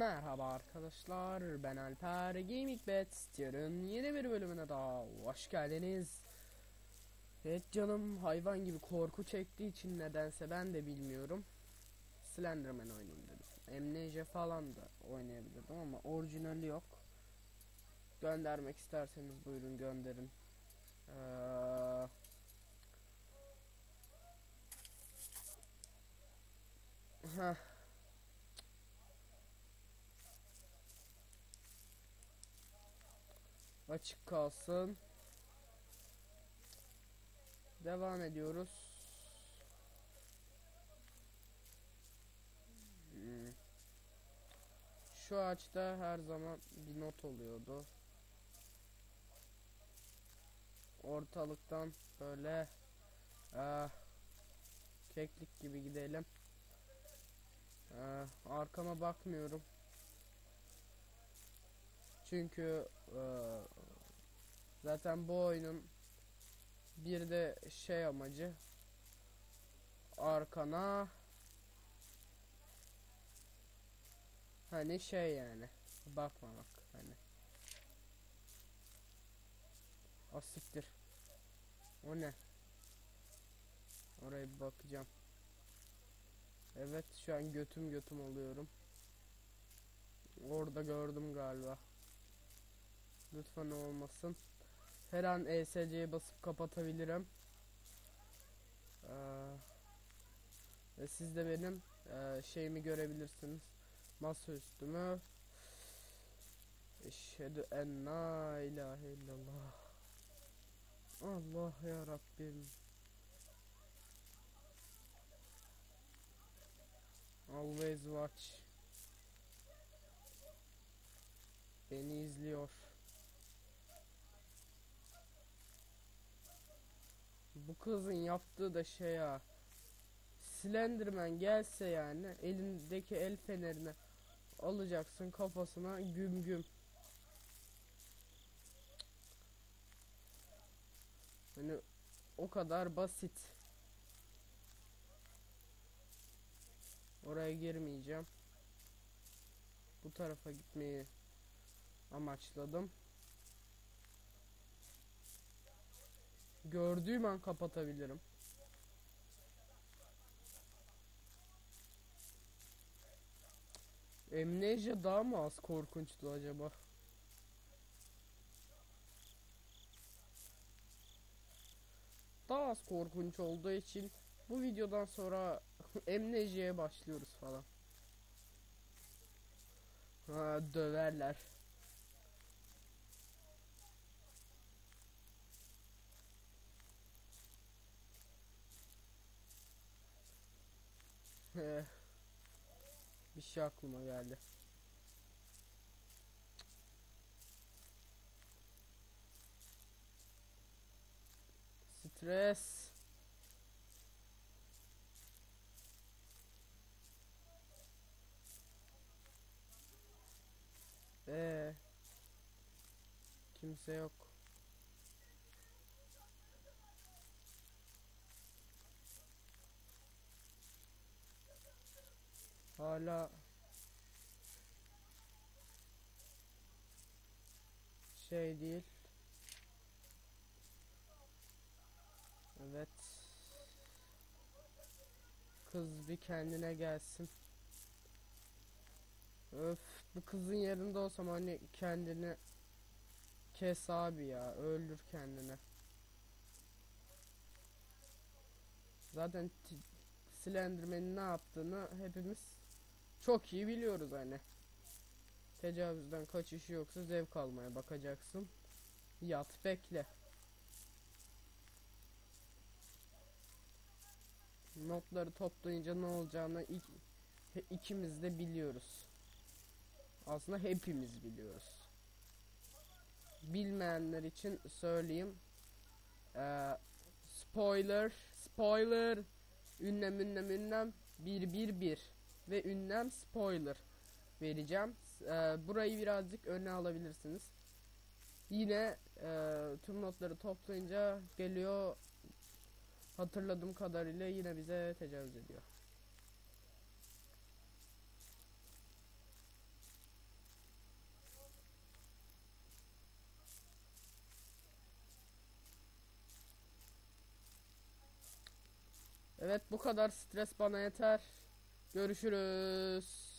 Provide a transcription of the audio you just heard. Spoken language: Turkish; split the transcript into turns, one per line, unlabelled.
Merhaba arkadaşlar ben Alper Gaming Bet'in yeni bir bölümüne daha hoş geldiniz. Evet canım hayvan gibi korku çektiği için nedense ben de bilmiyorum. Slenderman oynayayım dedim. Amnesia falan da oynayabilirdim ama orijinali yok. Göndermek isterseniz buyurun gönderin. Ee, Heh. Açık kalsın. Devam ediyoruz. Hmm. Şu ağaçta her zaman bir not oluyordu. Ortalıktan böyle ah, keklik gibi gidelim. Ah, arkama bakmıyorum. Çünkü e, zaten bu oyunun bir de şey amacı arkana hani şey yani bakmamak hani. Asiktir o ne? Oraya bir bakacağım. Evet şu an götüm götüm oluyorum orada gördüm galiba Lütfen olmasın. Her an ESC'ye basıp kapatabilirim. Ee, ve siz de benim e, şeyimi görebilirsiniz. Masa üstümü. Eşhedü en la ilahe illallah. Allah ya Rabbim. Always watch. Beni izliyor. Bu kızın yaptığı da şey ya. Slenderman gelse yani elindeki el fenerini alacaksın kafasına güm güm. Hani o kadar basit. Oraya girmeyeceğim. Bu tarafa gitmeyi amaçladım. Gördüğüm an kapatabilirim. Amnesia daha mı az korkunçtu acaba? Daha az korkunç olduğu için bu videodan sonra Amnesia'ya başlıyoruz falan. Ha, döverler. Bir şey aklıma geldi. Stres. Ee, kimse yok. Hala şey değil. Evet. Kız bir kendine gelsin. Öf bu kızın yerinde olsam hani kendini kes abi ya öldür kendini. Zaten Slenderman'in ne yaptığını hepimiz çok iyi biliyoruz hani. Tecavüzden kaçışı yoksa zevk almaya bakacaksın. Yat bekle. Notları toplayınca ne olacağını ilk, ikimiz de biliyoruz. Aslında hepimiz biliyoruz. Bilmeyenler için söyleyeyim. Ee, spoiler, spoiler. Ünlem ünlem ünlem 111 ve ünlem spoiler vereceğim. Ee, burayı birazcık öne alabilirsiniz. Yine e, tüm notları toplayınca geliyor hatırladığım kadarıyla yine bize tecavüz ediyor. Evet bu kadar stres bana yeter. Görüşürüz.